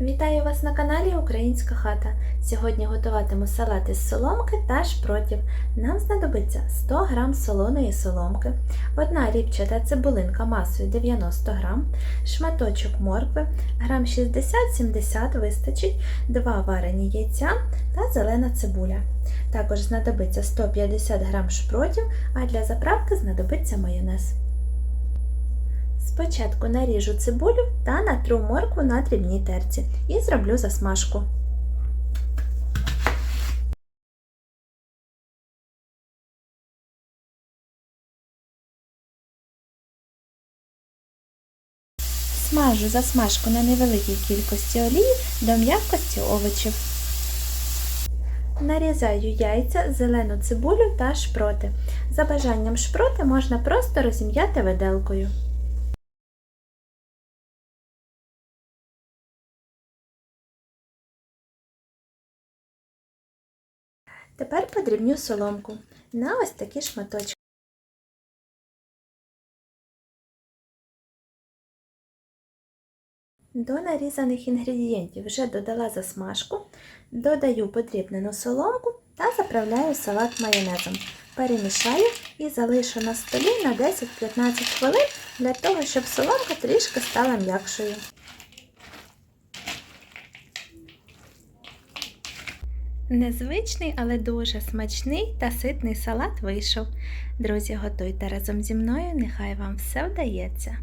Вітаю вас на каналі Українська хата. Сьогодні готуватиму салат із соломки та шпротів. Нам знадобиться 100 г солоної соломки, одна рібчата цибулинка масою 90 г, шматочок моркви, грам 60-70 вистачить, 2 варені яйця та зелена цибуля. Також знадобиться 150 г шпротів, а для заправки знадобиться майонез. Спочатку наріжу цибулю та натру моркву на дрібній терці і зроблю засмажку. Смажу засмажку на невеликій кількості олії до м'якості овочів. Нарізаю яйця, зелену цибулю та шпроти. За бажанням шпроти можна просто розім'яти виделкою. Тепер подрібню соломку на ось такі шматочки. До нарізаних інгредієнтів вже додала засмажку, додаю подрібнену соломку та заправляю салат майонезом. Перемішаю і залишу на столі на 10-15 хвилин для того, щоб соломка трішки стала м'якшою. Незвичний, але дуже смачний та ситний салат вийшов. Друзі, готуйте разом зі мною, нехай вам все вдається.